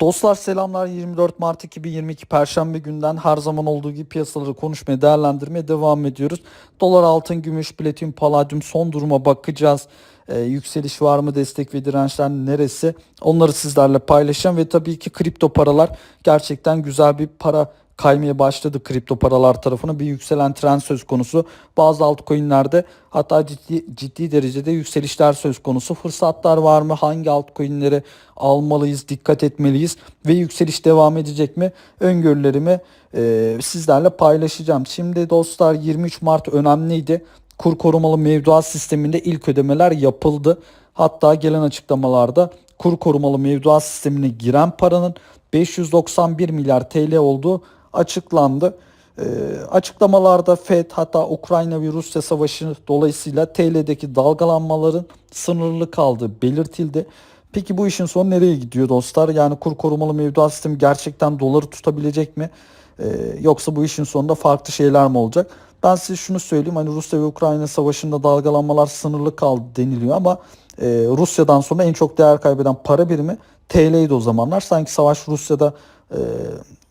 Dostlar selamlar 24 Mart 2022 Perşembe günden her zaman olduğu gibi piyasaları konuşmaya değerlendirmeye devam ediyoruz. Dolar altın gümüş platin paladyum son duruma bakacağız. Ee, yükseliş var mı destek ve dirençler neresi onları sizlerle paylaşacağım ve tabii ki kripto paralar gerçekten güzel bir para kaymaya başladı kripto paralar tarafına bir yükselen trend söz konusu. Bazı altcoin'lerde hatta ciddi, ciddi derecede yükselişler söz konusu. Fırsatlar var mı? Hangi altcoin'leri almalıyız, dikkat etmeliyiz ve yükseliş devam edecek mi? Öngörülerimi e, sizlerle paylaşacağım. Şimdi dostlar 23 Mart önemliydi. Kur korumalı mevduat sisteminde ilk ödemeler yapıldı. Hatta gelen açıklamalarda kur korumalı mevduat sistemine giren paranın 591 milyar TL olduğu açıklandı. E, açıklamalarda FED hatta Ukrayna ve Rusya savaşı dolayısıyla TL'deki dalgalanmaların sınırlı kaldığı belirtildi. Peki bu işin sonu nereye gidiyor dostlar? Yani kur korumalı mevduat sistemi gerçekten doları tutabilecek mi? Ee, yoksa bu işin sonunda farklı şeyler mi olacak? Ben size şunu söyleyeyim. Hani Rusya ve Ukrayna savaşında dalgalanmalar sınırlı kaldı deniliyor ama e, Rusya'dan sonra en çok değer kaybeden para birimi TL'ydi o zamanlar. Sanki savaş Rusya'da e,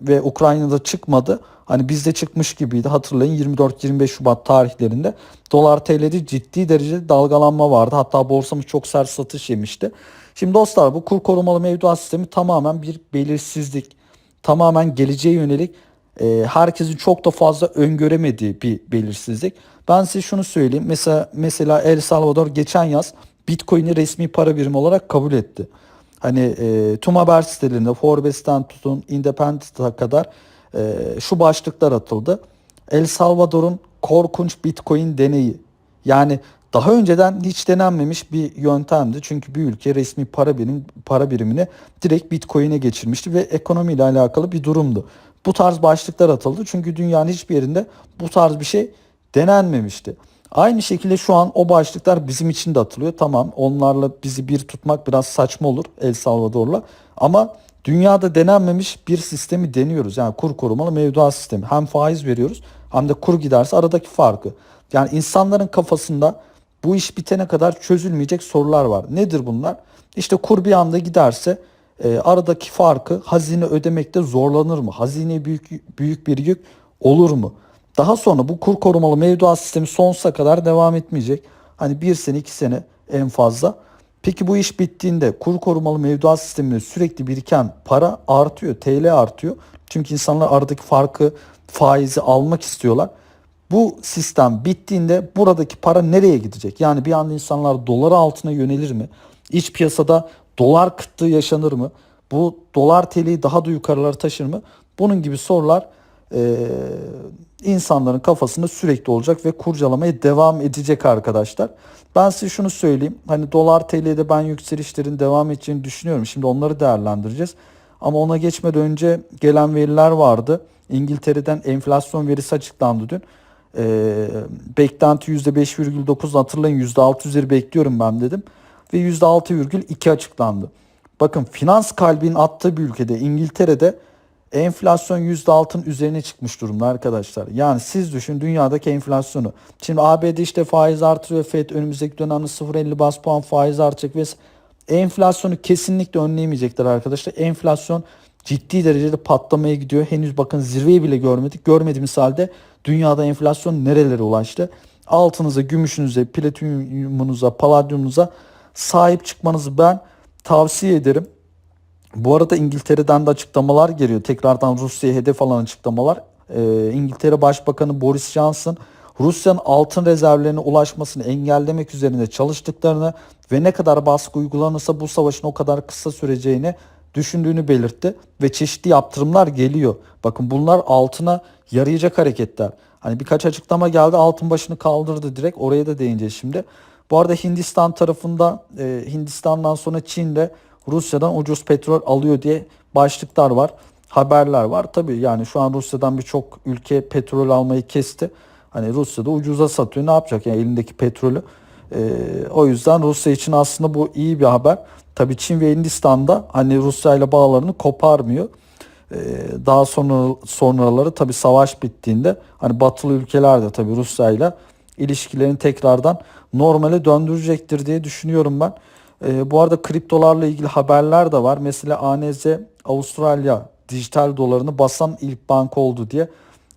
ve Ukrayna'da çıkmadı. Hani bizde çıkmış gibiydi. Hatırlayın 24-25 Şubat tarihlerinde dolar TL'de ciddi derecede dalgalanma vardı. Hatta borsamız çok sert satış yemişti. Şimdi dostlar bu kur korumalı mevduat sistemi tamamen bir belirsizlik. Tamamen geleceğe yönelik e, herkesin çok da fazla öngöremediği bir belirsizlik. Ben size şunu söyleyeyim. Mesela mesela El Salvador geçen yaz Bitcoin'i resmi para birimi olarak kabul etti. Hani e, tüm haber sitelerinde Forbes'ten tutun Independent'a kadar e, şu başlıklar atıldı. El Salvador'un korkunç Bitcoin deneyi. Yani daha önceden hiç denenmemiş bir yöntemdi. Çünkü bir ülke resmi para birim para birimini direkt Bitcoin'e geçirmişti ve ekonomiyle alakalı bir durumdu. Bu tarz başlıklar atıldı. Çünkü dünyanın hiçbir yerinde bu tarz bir şey denenmemişti. Aynı şekilde şu an o başlıklar bizim için de atılıyor. Tamam onlarla bizi bir tutmak biraz saçma olur El Salvador'la. Ama dünyada denenmemiş bir sistemi deniyoruz. Yani kur korumalı mevduat sistemi. Hem faiz veriyoruz hem de kur giderse aradaki farkı. Yani insanların kafasında bu iş bitene kadar çözülmeyecek sorular var. Nedir bunlar? İşte kur bir anda giderse e, aradaki farkı hazine ödemekte zorlanır mı? Hazine büyük büyük bir yük olur mu? Daha sonra bu kur korumalı mevduat sistemi sonsuza kadar devam etmeyecek. Hani bir sene iki sene en fazla. Peki bu iş bittiğinde kur korumalı mevduat sisteminde sürekli biriken para artıyor. TL artıyor. Çünkü insanlar aradaki farkı faizi almak istiyorlar. Bu sistem bittiğinde buradaki para nereye gidecek? Yani bir anda insanlar dolar altına yönelir mi? İç piyasada dolar kıtlığı yaşanır mı? Bu dolar TL'yi daha da yukarılara taşır mı? Bunun gibi sorular e, insanların kafasında sürekli olacak ve kurcalamaya devam edecek arkadaşlar. Ben size şunu söyleyeyim. Hani dolar TL'de ben yükselişlerin devam edeceğini düşünüyorum. Şimdi onları değerlendireceğiz. Ama ona geçmeden önce gelen veriler vardı. İngiltere'den enflasyon verisi açıklandı dün. E, beklenti %5,9 hatırlayın %6 üzeri bekliyorum ben dedim. Ve %6,2 açıklandı. Bakın finans kalbinin attığı bir ülkede İngiltere'de enflasyon %6'ın üzerine çıkmış durumda arkadaşlar. Yani siz düşün dünyadaki enflasyonu. Şimdi ABD işte faiz artırıyor. FED önümüzdeki dönemde 0.50 bas puan faiz artacak ve enflasyonu kesinlikle önleyemeyecekler arkadaşlar. Enflasyon ciddi derecede patlamaya gidiyor. Henüz bakın zirveyi bile görmedik. Görmediğimiz halde dünyada enflasyon nerelere ulaştı? Altınıza, gümüşünüze, platinyumunuza, paladyumunuza sahip çıkmanızı ben tavsiye ederim. Bu arada İngiltere'den de açıklamalar geliyor. Tekrardan Rusya'ya hedef alan açıklamalar. Ee, İngiltere Başbakanı Boris Johnson Rusya'nın altın rezervlerine ulaşmasını engellemek üzerinde çalıştıklarını ve ne kadar baskı uygulanırsa bu savaşın o kadar kısa süreceğini düşündüğünü belirtti ve çeşitli yaptırımlar geliyor. Bakın bunlar altına yarayacak hareketler. Hani birkaç açıklama geldi altın başını kaldırdı direkt oraya da değineceğiz şimdi. Bu arada Hindistan tarafında e, Hindistan'dan sonra Çin'de Rusya'dan ucuz petrol alıyor diye başlıklar var. Haberler var. Tabii yani şu an Rusya'dan birçok ülke petrol almayı kesti. Hani Rusya'da ucuza satıyor. Ne yapacak yani elindeki petrolü? Ee, o yüzden Rusya için aslında bu iyi bir haber. Tabii Çin ve Hindistan'da hani Rusya ile bağlarını koparmıyor. Ee, daha sonra sonraları tabii savaş bittiğinde hani batılı ülkeler de tabii Rusya ile ilişkilerini tekrardan normale döndürecektir diye düşünüyorum ben. E, bu arada kriptolarla ilgili haberler de var. Mesela ANZ Avustralya dijital dolarını basan ilk banka oldu diye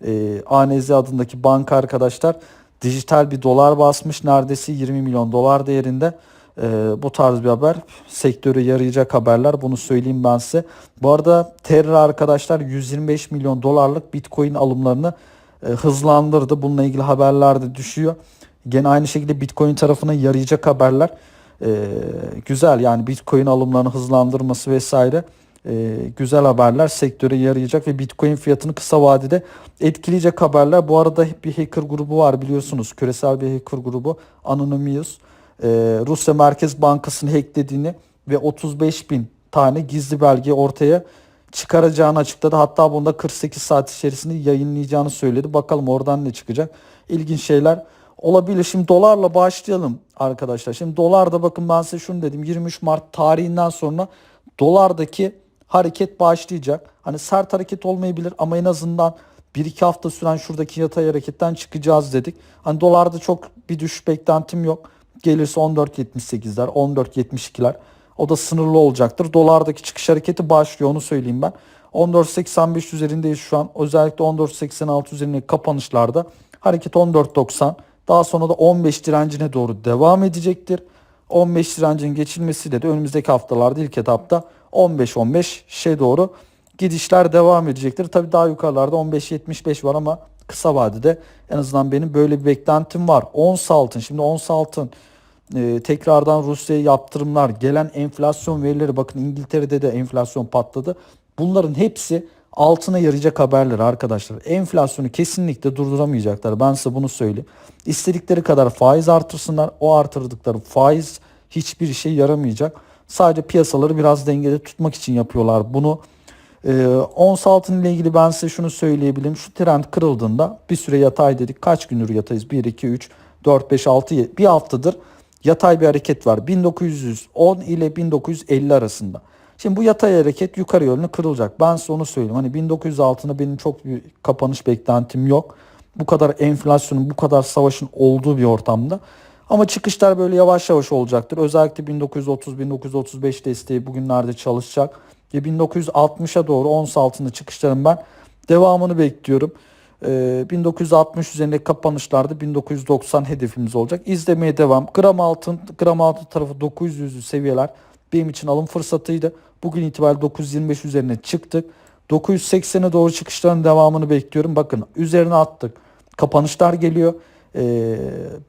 e, ANZ adındaki banka arkadaşlar dijital bir dolar basmış neredeyse 20 milyon dolar değerinde. E, bu tarz bir haber sektöre yarayacak haberler bunu söyleyeyim ben size. Bu arada Terra arkadaşlar 125 milyon dolarlık bitcoin alımlarını e, hızlandırdı. Bununla ilgili haberler de düşüyor. Gene aynı şekilde bitcoin tarafına yarayacak haberler. E, güzel yani bitcoin alımlarını hızlandırması vesaire e, güzel haberler sektöre yarayacak ve Bitcoin fiyatını kısa vadede etkileyecek haberler. Bu arada bir hacker grubu var biliyorsunuz. Küresel bir hacker grubu Anonymous. E, Rusya Merkez Bankası'nı hacklediğini ve 35 bin tane gizli belge ortaya çıkaracağını açıkladı. Hatta bunda 48 saat içerisinde yayınlayacağını söyledi. Bakalım oradan ne çıkacak. İlginç şeyler olabilir. Şimdi dolarla başlayalım arkadaşlar. Şimdi dolarda bakın ben size şunu dedim. 23 Mart tarihinden sonra dolardaki hareket başlayacak. Hani sert hareket olmayabilir ama en azından 1-2 hafta süren şuradaki yatay hareketten çıkacağız dedik. Hani dolarda çok bir düşüş beklentim yok. Gelirse 14.78'ler, 14.72'ler. O da sınırlı olacaktır. Dolardaki çıkış hareketi başlıyor onu söyleyeyim ben. 14.85 üzerindeyiz şu an. Özellikle 14.86 üzerindeki kapanışlarda hareket 14.90. Daha sonra da 15 direncine doğru devam edecektir. 15 direncin geçilmesiyle de önümüzdeki haftalarda ilk etapta 15-15 şey doğru gidişler devam edecektir. Tabii daha yukarılarda 15-75 var ama kısa vadede en azından benim böyle bir beklentim var. Ons altın şimdi ons altın e, tekrardan Rusya'ya yaptırımlar gelen enflasyon verileri bakın İngiltere'de de enflasyon patladı. Bunların hepsi altına yarayacak haberler arkadaşlar. Enflasyonu kesinlikle durduramayacaklar. Ben size bunu söyleyeyim. İstedikleri kadar faiz artırsınlar. O artırdıkları faiz hiçbir işe yaramayacak. Sadece piyasaları biraz dengede tutmak için yapıyorlar bunu. Ee, ons altın ile ilgili ben size şunu söyleyebilirim. Şu trend kırıldığında bir süre yatay dedik. Kaç gündür yatayız? 1, 2, 3, 4, 5, 6, 7. Bir haftadır yatay bir hareket var. 1910 ile 1950 arasında. Şimdi bu yatay hareket yukarı yönlü kırılacak. Ben size onu söyleyeyim. Hani 1900 altında benim çok bir kapanış beklentim yok. Bu kadar enflasyonun, bu kadar savaşın olduğu bir ortamda. Ama çıkışlar böyle yavaş yavaş olacaktır. Özellikle 1930-1935 desteği bugünlerde çalışacak. Ve 1960'a doğru ons altında çıkışların ben devamını bekliyorum. Ee, 1960 üzerinde kapanışlarda 1990 hedefimiz olacak. İzlemeye devam. Gram altın, gram altın tarafı 900'lü seviyeler benim için alım fırsatıydı. Bugün itibariyle 925 üzerine çıktık. 980'e doğru çıkışların devamını bekliyorum. Bakın üzerine attık. Kapanışlar geliyor. Ee,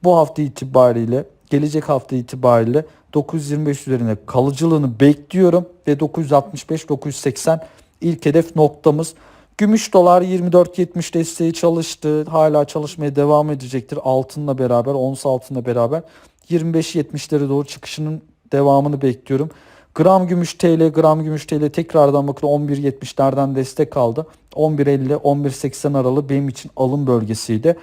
bu hafta itibariyle gelecek hafta itibariyle 925 üzerine kalıcılığını bekliyorum ve 965-980 ilk hedef noktamız. Gümüş dolar 24.70 desteği çalıştı. Hala çalışmaya devam edecektir. Altınla beraber, ons altınla beraber 25.70'lere doğru çıkışının devamını bekliyorum. Gram gümüş TL, gram gümüş TL tekrardan bakın 11.70'lerden destek aldı. 11.50, 11.80 aralığı benim için alım bölgesiydi.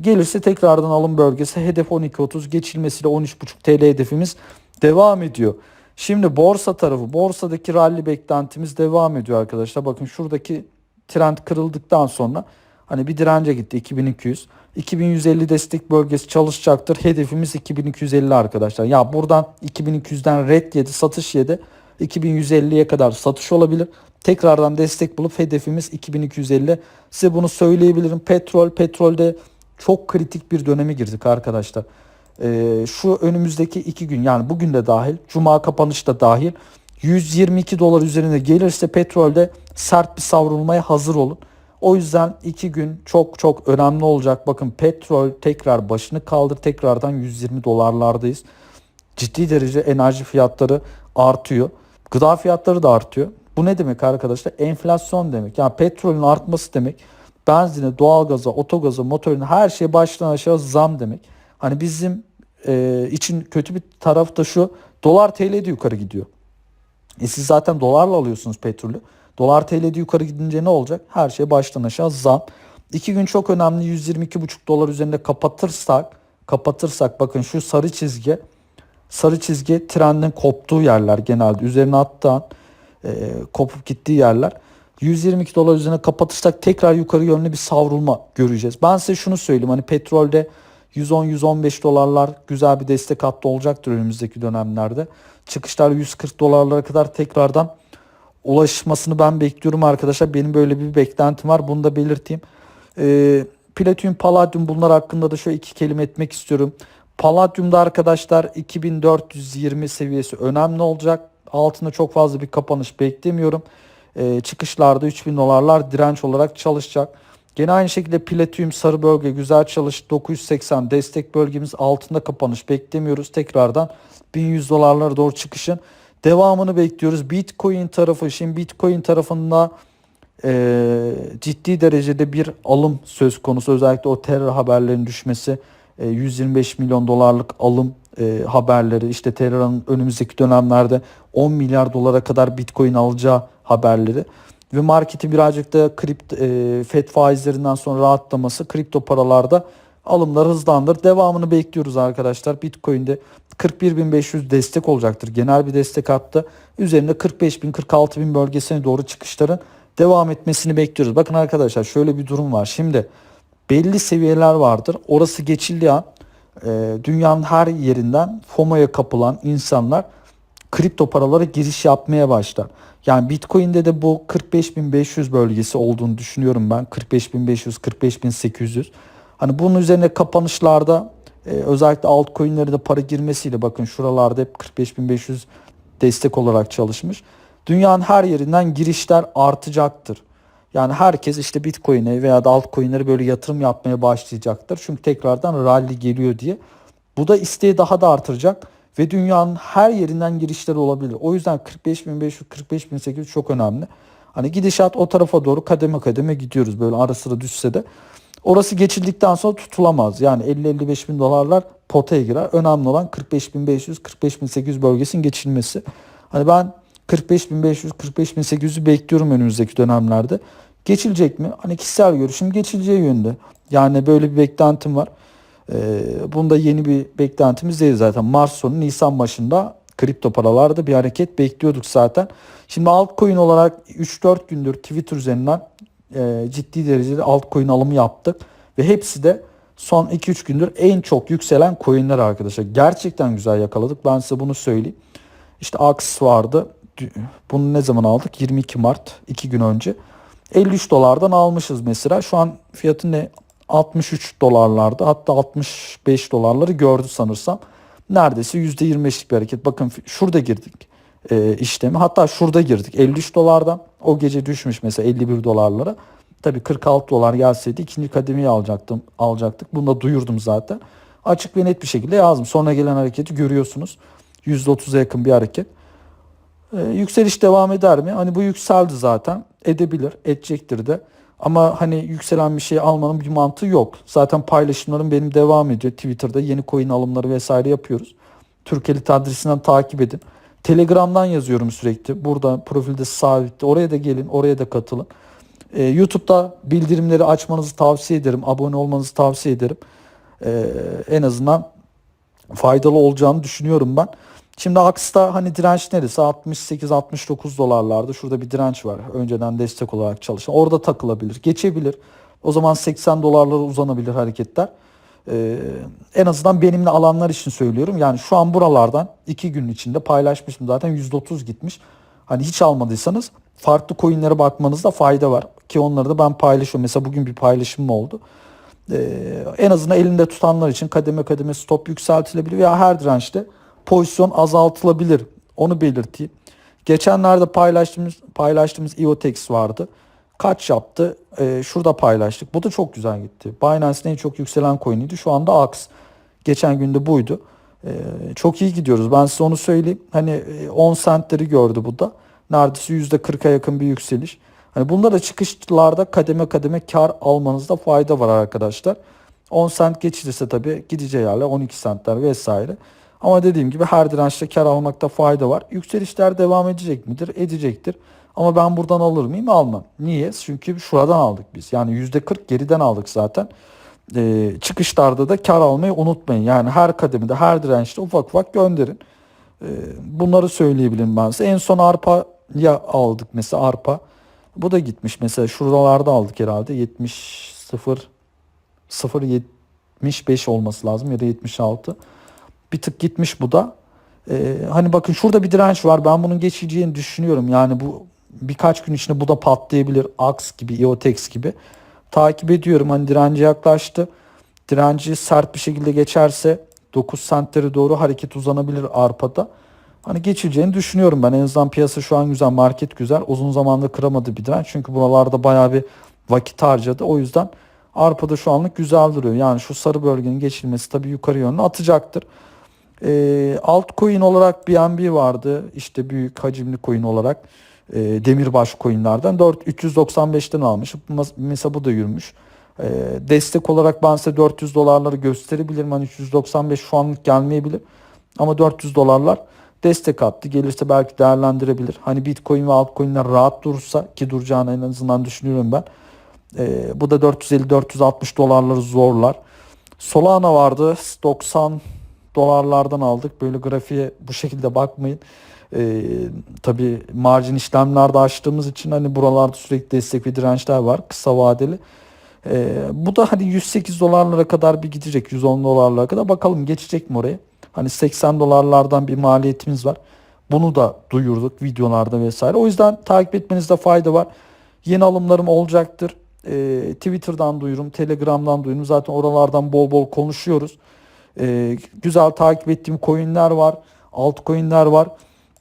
Gelirse tekrardan alım bölgesi hedef 12.30 geçilmesiyle 13.5 TL hedefimiz devam ediyor. Şimdi borsa tarafı borsadaki rally beklentimiz devam ediyor arkadaşlar. Bakın şuradaki trend kırıldıktan sonra hani bir dirence gitti 2200. 2150 destek bölgesi çalışacaktır. Hedefimiz 2250 arkadaşlar. Ya buradan 2200'den red yedi, satış yedi. 2150'ye kadar satış olabilir. Tekrardan destek bulup hedefimiz 2250. Size bunu söyleyebilirim. Petrol, petrolde çok kritik bir döneme girdik arkadaşlar. Ee, şu önümüzdeki iki gün yani bugün de dahil, cuma kapanış da dahil 122 dolar üzerine gelirse petrolde sert bir savrulmaya hazır olun. O yüzden iki gün çok çok önemli olacak. Bakın petrol tekrar başını kaldır tekrardan 120 dolarlardayız. Ciddi derece enerji fiyatları artıyor. Gıda fiyatları da artıyor. Bu ne demek arkadaşlar? Enflasyon demek. Yani petrolün artması demek. Benzine, doğalgaza, otogaza, motorine her şeye baştan aşağı zam demek. Hani bizim e, için kötü bir taraf da şu. Dolar TL de yukarı gidiyor. E siz zaten dolarla alıyorsunuz petrolü. Dolar TL'de yukarı gidince ne olacak? Her şey baştan aşağı zam. İki gün çok önemli 122,5 dolar üzerinde kapatırsak kapatırsak bakın şu sarı çizgi sarı çizgi trendin koptuğu yerler genelde üzerine attan e, kopup gittiği yerler. 122 dolar üzerine kapatırsak tekrar yukarı yönlü bir savrulma göreceğiz. Ben size şunu söyleyeyim hani petrolde 110-115 dolarlar güzel bir destek hattı olacaktır önümüzdeki dönemlerde. Çıkışlar 140 dolarlara kadar tekrardan ulaşmasını ben bekliyorum arkadaşlar. Benim böyle bir beklentim var. Bunu da belirteyim. Ee, Platinum, Palladium bunlar hakkında da şöyle iki kelime etmek istiyorum. Palladium'da arkadaşlar 2420 seviyesi önemli olacak. Altında çok fazla bir kapanış beklemiyorum. Ee, çıkışlarda 3000 dolarlar direnç olarak çalışacak. Gene aynı şekilde Platinum sarı bölge güzel çalış 980 destek bölgemiz altında kapanış beklemiyoruz. Tekrardan 1100 dolarlara doğru çıkışın devamını bekliyoruz. Bitcoin tarafı şimdi Bitcoin tarafında e, ciddi derecede bir alım söz konusu. Özellikle o terör haberlerinin düşmesi e, 125 milyon dolarlık alım e, haberleri işte terörün önümüzdeki dönemlerde 10 milyar dolara kadar Bitcoin alacağı haberleri ve marketi birazcık da kript e, FED faizlerinden sonra rahatlaması kripto paralarda alımları hızlandır. Devamını bekliyoruz arkadaşlar. Bitcoin'de 41.500 destek olacaktır. Genel bir destek attı. Üzerinde 45.000 46.000 bölgesine doğru çıkışların devam etmesini bekliyoruz. Bakın arkadaşlar şöyle bir durum var. Şimdi belli seviyeler vardır. Orası geçildiği an e, dünyanın her yerinden FOMO'ya kapılan insanlar kripto paralara giriş yapmaya başlar. Yani Bitcoin'de de bu 45.500 bölgesi olduğunu düşünüyorum ben. 45.500, 45.800. Hani bunun üzerine kapanışlarda e, özellikle altcoin'lere de para girmesiyle bakın şuralarda hep 45.500 destek olarak çalışmış. Dünyanın her yerinden girişler artacaktır. Yani herkes işte Bitcoin'e veya da altcoin'lere böyle yatırım yapmaya başlayacaktır. Çünkü tekrardan rally geliyor diye. Bu da isteği daha da artıracak ve dünyanın her yerinden girişler olabilir. O yüzden 45.500, 45.800 çok önemli. Hani gidişat o tarafa doğru kademe kademe gidiyoruz. Böyle ara sıra düşse de. Orası geçildikten sonra tutulamaz. Yani 50-55 bin dolarlar potaya girer. Önemli olan 45.500, 45.800 bölgesinin geçilmesi. Hani ben 45.500, 45.800'ü bekliyorum önümüzdeki dönemlerde. Geçilecek mi? Hani kişisel görüşüm geçileceği yönde. Yani böyle bir beklentim var. Ee, bunda yeni bir beklentimiz değil zaten. Mart sonu Nisan başında kripto paralarda bir hareket bekliyorduk zaten. Şimdi altcoin olarak 3-4 gündür Twitter üzerinden e, ciddi derecede altcoin alımı yaptık. Ve hepsi de son 2-3 gündür en çok yükselen coinler arkadaşlar. Gerçekten güzel yakaladık. Ben size bunu söyleyeyim. İşte Axis vardı. Bunu ne zaman aldık? 22 Mart 2 gün önce. 53 dolardan almışız mesela. Şu an fiyatı ne? 63 dolarlarda hatta 65 dolarları gördü sanırsam. Neredeyse %25'lik bir hareket. Bakın şurada girdik e, işlemi. Hatta şurada girdik. 53 dolardan o gece düşmüş mesela 51 dolarlara. Tabii 46 dolar gelseydi ikinci kademeyi alacaktım, alacaktık. Bunu da duyurdum zaten. Açık ve net bir şekilde yazdım. Sonra gelen hareketi görüyorsunuz. %30'a yakın bir hareket. Ee, yükseliş devam eder mi? Hani bu yükseldi zaten. Edebilir, edecektir de. Ama hani yükselen bir şey almanın bir mantığı yok. Zaten paylaşımlarım benim devam ediyor. Twitter'da yeni coin alımları vesaire yapıyoruz. Türkelit adresinden takip edin. Telegram'dan yazıyorum sürekli. Burada profilde sabitte. Oraya da gelin, oraya da katılın. Ee, YouTube'da bildirimleri açmanızı tavsiye ederim. Abone olmanızı tavsiye ederim. Ee, en azından faydalı olacağını düşünüyorum ben. Şimdi Aks'ta hani direnç neresi? 68-69 dolarlarda. Şurada bir direnç var. Önceden destek olarak çalışan. Orada takılabilir. Geçebilir. O zaman 80 dolarlara uzanabilir hareketler. Ee, en azından benimle alanlar için söylüyorum. Yani şu an buralardan 2 gün içinde paylaşmışım zaten %30 gitmiş. Hani hiç almadıysanız farklı coinlere bakmanızda fayda var. Ki onları da ben paylaşıyorum. Mesela bugün bir paylaşım oldu. Ee, en azından elinde tutanlar için kademe kademe stop yükseltilebilir veya her dirençte pozisyon azaltılabilir. Onu belirteyim. Geçenlerde paylaştığımız paylaştığımız IOTEX vardı. Kaç yaptı? Ee, şurada paylaştık. Bu da çok güzel gitti. Binance'in en çok yükselen coin'iydi. Şu anda AX. Geçen günde buydu. Ee, çok iyi gidiyoruz. Ben size onu söyleyeyim. Hani 10 centleri gördü bu da. Neredeyse %40'a yakın bir yükseliş. Hani bunda da çıkışlarda kademe kademe kar almanızda fayda var arkadaşlar. 10 cent geçilirse tabii gideceği yerler 12 centler vesaire. Ama dediğim gibi her dirençte kar almakta fayda var. Yükselişler devam edecek midir? Edecektir. Ama ben buradan alır mıyım? Almam. Niye? Çünkü şuradan aldık biz. Yani %40 geriden aldık zaten. Ee, çıkışlarda da kar almayı unutmayın. Yani her kademede, her dirençte ufak ufak gönderin. Ee, bunları söyleyebilirim ben size. En son arpa'ya aldık mesela arpa. Bu da gitmiş mesela şuralarda aldık herhalde 70 0 0 75 olması lazım ya da 76. Bir tık gitmiş bu da. Ee, hani bakın şurada bir direnç var. Ben bunun geçeceğini düşünüyorum. Yani bu birkaç gün içinde bu da patlayabilir. Ax gibi, Iotex gibi. Takip ediyorum. Hani direnci yaklaştı. Direnci sert bir şekilde geçerse 9 sentlere doğru hareket uzanabilir arpada. Hani geçeceğini düşünüyorum ben. En azından piyasa şu an güzel, market güzel. Uzun zamandır kıramadı bir direnç. Çünkü buralarda bayağı bir vakit harcadı. O yüzden arpada şu anlık güzel duruyor. Yani şu sarı bölgenin geçilmesi tabii yukarı yönlü atacaktır. E, altcoin olarak BNB vardı. İşte büyük hacimli coin olarak e, demirbaş coinlerden 4 395'ten almış. Mesela bu da yürümüş. E, destek olarak ben size 400 dolarları gösterebilirim. Hani 395 şu anlık gelmeyebilir. Ama 400 dolarlar destek attı. Gelirse belki değerlendirebilir. Hani Bitcoin ve altcoin'ler rahat durursa ki duracağını en azından düşünüyorum ben. E, bu da 450-460 dolarları zorlar. Solana vardı. 90 dolarlardan aldık. Böyle grafiğe bu şekilde bakmayın. Ee, tabii marjin işlemlerde açtığımız için hani buralarda sürekli destek ve dirençler var kısa vadeli. Ee, bu da hani 108 dolarlara kadar bir gidecek. 110 dolarlara kadar. Bakalım geçecek mi oraya? Hani 80 dolarlardan bir maliyetimiz var. Bunu da duyurduk videolarda vesaire. O yüzden takip etmenizde fayda var. Yeni alımlarım olacaktır. Ee, Twitter'dan duyurum, Telegram'dan duyurum. Zaten oralardan bol bol konuşuyoruz. Ee, güzel takip ettiğim coinler var. Altcoin'ler var.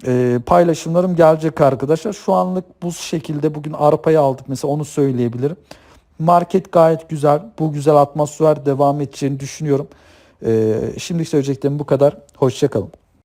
Ee, paylaşımlarım gelecek arkadaşlar. Şu anlık bu şekilde bugün arpayı aldık mesela onu söyleyebilirim. Market gayet güzel. Bu güzel atmosfer devam edeceğini düşünüyorum. Ee, şimdilik söyleyeceklerim bu kadar. Hoşçakalın.